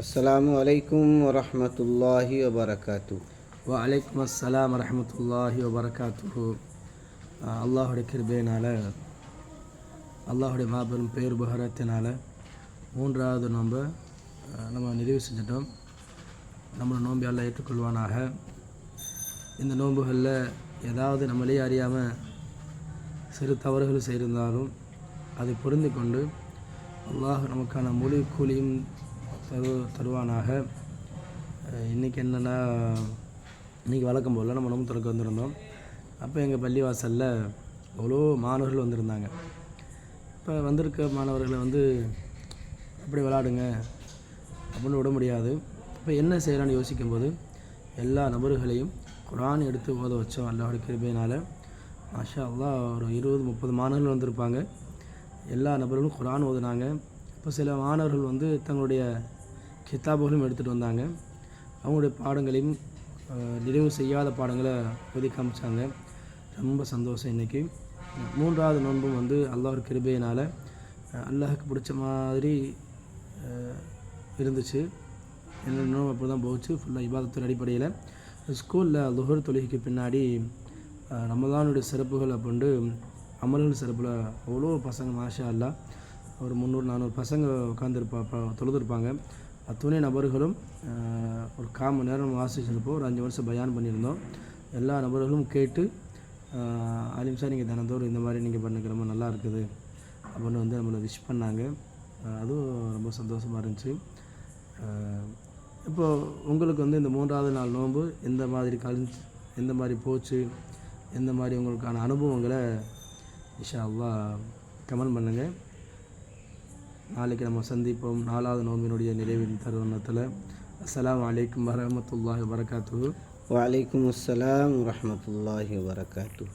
அஸ்லாமு அலைக்கும் வரமத்துல்லாஹி வபரகாத்து வலைக்கும் அஸ்லாம் வரமத்துல்லாஹி வபரகாத்து அல்லாஹுடைய கிருபையினால் அல்லாஹுடைய மாபெரும் பேருபகாரத்தினால் மூன்றாவது நோன்பை நம்ம நிறைவு செஞ்சிட்டோம். நம்மளை நோன்பை எல்லாம் ஏற்றுக்கொள்வானாக. இந்த நோன்புகளில் ஏதாவது நம்மளே அறியாமல் சிறு தவறுகள் செய்திருந்தாலும் அதை புரிந்து கொண்டு அல்லாஹ் நமக்கான மொழி கூலியும் தரு தருவானாக. இன்றைக்கி என்னென்னா இன்றைக்கி வழக்கம் போல் நம்ம நோம்பு திறக்க வந்திருந்தோம். அப்போ எங்கள் பள்ளிவாசலில் அவ்வளோ மாணவர்கள் வந்திருந்தாங்க. இப்போ வந்திருக்க மாணவர்களை வந்து அப்படி விளாடுங்க. அப்படின்னு விட முடியாது. இப்போ என்ன செய்யலாம்னு யோசிக்கும்போது எல்லா நபர்களையும் குரான் எடுத்து ஓத வச்சோம் அல்லாஹோட கிருபையினால். மாஷா அல்லாஹ் ஒரு இருபது முப்பது மாணவர்கள் வந்திருப்பாங்க. எல்லா நபர்களும் குரான் ஓதுனாங்க. இப்போ சில மாணவர்கள் வந்து தங்களுடைய கித்தாபுகளும் எடுத்துகிட்டு வந்தாங்க. அவங்களுடைய பாடங்களையும் நிறைவு செய்யாத பாடங்களை ஓதி காமிச்சாங்க. ரொம்ப சந்தோஷம் இன்றைக்கி மூன்றாவது நோன்பும் வந்து அல்லாஹ் கிருபையினால் அல்லாஹுக்கு பிடிச்ச மாதிரி இருந்துச்சு. என்ன நோன்பு அப்படி தான் போச்சு ஃபுல்லாக இபாதத்தின் அடிப்படையில் ஸ்கூலில் லுகர் தொழுகைக்கு பின்னாடி ரமதானுடைய சிறப்புகள் அப்படின்ட்டு அமல்கள் சிறப்பில் அவ்வளோ பசங்க மாஷா அல்லா ஒரு முந்நூறு நானூறு பசங்க உட்காந்துருப்பா தொழுதுருப்பாங்க. அத்துணை நபர்களும் ஒரு கால் மணி நேரம் வாசிச்சிருப்போம் ஒரு அஞ்சு வருஷம் பயான் பண்ணியிருந்தோம். எல்லா நபர்களும் கேட்டு அலிம்சா நீங்கள் தினந்தோறும் இந்த மாதிரி நீங்கள் பண்ணுங்க ரொம்ப நல்லா இருக்குது அப்படின்னு வந்து நம்மளை விஷ் பண்ணாங்க. அதுவும் ரொம்ப சந்தோஷமாக இருந்துச்சு. இப்போது இப்போ உங்களுக்கு வந்து இந்த மூன்றாவது நாள் நோன்பு எந்த மாதிரி கழிஞ்சு எந்த மாதிரி போச்சு எந்த மாதிரி உங்களுக்கான அனுபவங்களை இஷா அல்லா கமெண்ட் பண்ணுங்கள் நாளைக்கு நம்ம சந்திப்போம். நாலாவது நோம்பினுடைய நிறைவின் தருணத்தில். அஸ்லாம் வலைக்கம் வரமத்துல்லாஹி வரகாத்து வலைக்கம் அஸ்லாம் வரமத்துல்லாஹி வரகாத்து